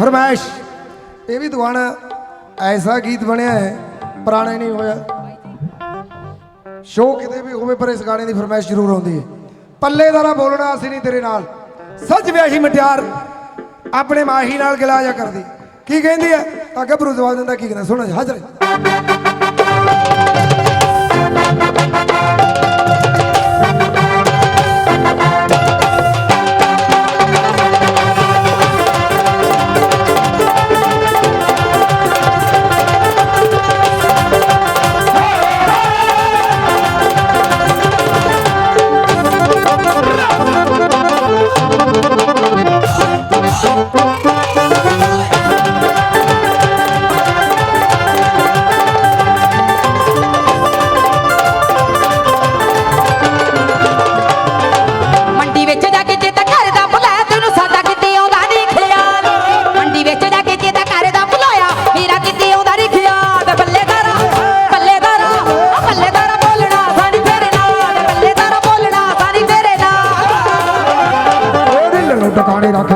ਫਰਮਾਇਸ਼ ਇਹ ਵੀ ਦੁਆਣਾ ਐਸਾ ਗੀਤ ਬਣਿਆ ਹੈ, ਪੁਰਾਣਾ ਨਹੀਂ ਹੋਇਆ। ਸ਼ੋਅ ਕਿਤੇ ਵੀ ਹੋਵੇ, ਪਰ ਇਸ ਗਾਣੇ ਦੀ ਫਰਮਾਇਸ਼ ਜ਼ਰੂਰ ਆਉਂਦੀ ਹੈ। ਪੱਲੇ ਦਾ ਨਾ ਬੋਲਣਾ ਅਸੀਂ ਨਹੀਂ ਤੇਰੇ ਨਾਲ। ਸੱਚ ਵਿਆਹੀ ਮਟਿਆਰ ਆਪਣੇ ਮਾਹੀ ਨਾਲ ਗਿਲਾ ਜਾ ਕਰਦੀ। ਕੀ ਕਹਿੰਦੀ ਹੈ? ਤਾਂ ਗੱਭਰੂ ਜਵਾਬ ਦਿੰਦਾ, ਕੀ ਕਹਿੰਦਾ? ਸੁਣੋ ਜੀ ਹਾਜ਼ਰ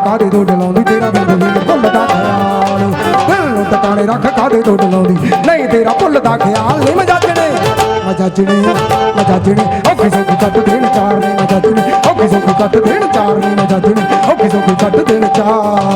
ਕਾਦੇ ਤੋਂ ਡਲਾਉਂਦੀ? ਤੇਰਾ ਬਿੰਦ ਬਿੰਦ ਭੁੱਲਦਾ ਖਿਆਲ। ਦਿਲ ਨੂੰ ਟਿਕਾਣੇ ਰੱਖ ਕਾਦੇ ਤੋਂ ਡਲਾਉਂਦੀ? ਨਹੀਂ, ਤੇਰਾ ਭੁੱਲਦਾ ਖਿਆਲ ਨਹੀਂ ਮਜਾਜਣੇ। ਮਜਾਜਣੇ ਮਜਾਜਣੇ। ਓ ਕਿਸੇ ਕੱਟ ਦੇਣ ਚਾਰ ਨੇ ਮਜਾਜਣੇ। ਓ ਕਿਸੇ ਕੱਟ ਦੇਣ ਚਾਰ ਨੇ ਮਜਾਜਣੇ। ਔਖੀ ਕਿਸੇ ਕੱਟ ਦੇਣ ਚਾਰ।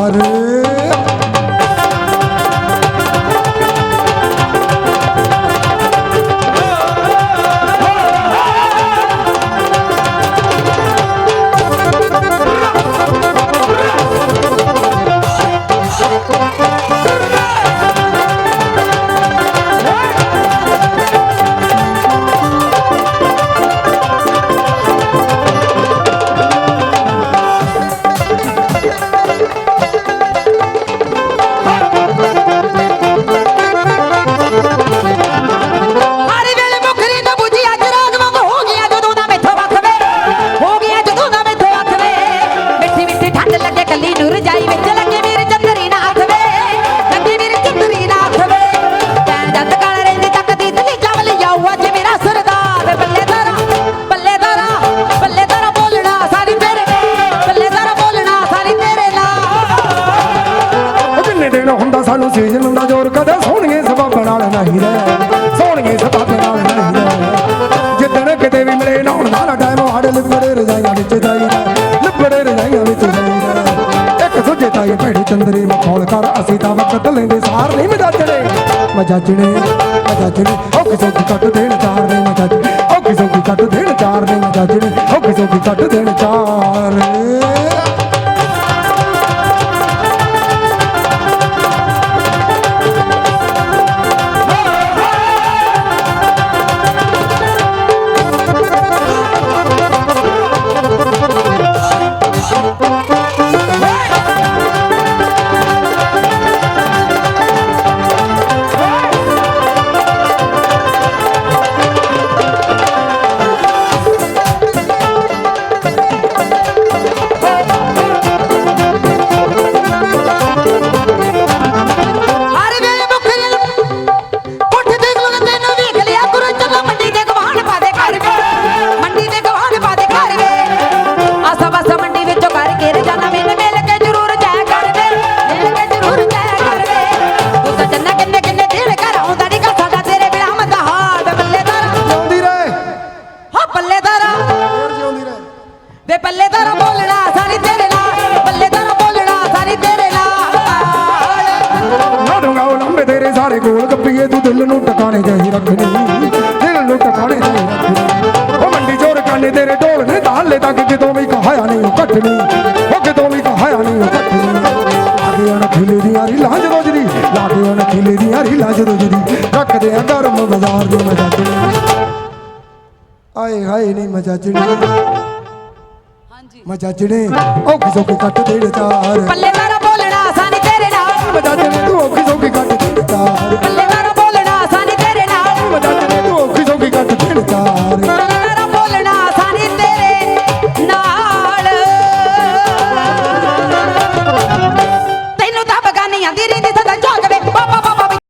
ਨਾਲ ਨਹੀਂ ਰਹਿ। ਸੋਹਣੀਏ ਸਬਾਬਾਂ ਨਾਲ ਨਹੀਂ ਰਹਿ। ਜਿੱਦਣ ਕਿਤੇ ਵੀ ਮਿਲੇ ਨਹਾਉਣ ਦਾ ਟਾਈਮ ਹਾੜੇ ਲਿਬੜੇ ਰਜਾਈਆਂ ਵਿੱਚ ਜਾਈਦਾ ਲਿਬੜੇ ਰਜਾਈਆਂ ਵਿੱਚ ਜਾਈਦਾ ਇੱਕ ਸੁਝੇ ਤਾਈ ਭੈੜੀ ਚੰਦਰੀ ਮਖੌਲ ਕਰ, ਅਸੀਂ ਤਾਂ ਵਕਤ ਲੈਂਦੇ, ਸਾਰ ਨਹੀਂ ਮਜਾਜਣੇ। ਮਜਾਜਣੇ ਮਜਾਜਣੇ ਉਹ ਕਿਸੇ ਕੀ ਕੱਟ ਦੇਣ ਚਾਰ ਨੇ ਮਜਾਜਣੇ। ਉਹ ਕਿਸੇ ਕੀ ਕੱਟ ਦੇਣ ਚਾਰ ਨੇ ਮਜਾਜਣੇ। ਉਹ ਕਿਸੇ ਕੀ ਕੱਟ ਦੇਣ ਚਾਰ ਟਿਕਾਣੇ ਜਾਈ ਰੱਖਣੀ। ਦਿਲ ਨੂੰ ਟਿਕਾਣੇ ਜਾਈ ਰੱਖਣੀ। ਉਹ ਮੰਡੀ ਚੋਰ ਕਾਨੇ ਤੇਰੇ ਢੋਲ ਨੇ ਦਾਲੇ ਤੱਕ ਕਿਤੋਂ ਵੀ ਕਹਾਇਆ ਨਹੀਂ ਕੱਟਣੀ। ਉਹ ਕਿਤੋਂ ਵੀ ਕਹਾਇਆ ਨਹੀਂ ਕੱਟਣੀ। ਲਾਗੇ ਉਹਨਾਂ ਖਿਲੇ ਦੀਆਂ ਰੀਲਾਂ ਜਦੋਂ ਜਦੀ ਲਾਗੇ ਉਹਨਾਂ ਖਿਲੇ ਦੀਆਂ ਰੀਲਾਂ ਜਦੋਂ ਜਦੀ। ਰੱਖਦੇ ਆ ਗਰਮ ਬਾਜ਼ਾਰ ਦੇ ਮਜਾਜਣੀ ਆਏ ਹਾਏ ਨਹੀਂ। ਮਜਾਜਣੀ ਹਾਂਜੀ ਮਜਾਜਣੇ ਉਹ ਕਿਸੋ ਕੀ ਕੱਟ ਦੇੜ ਚਾਰ। ਬੱਲੇਦਾਰਾ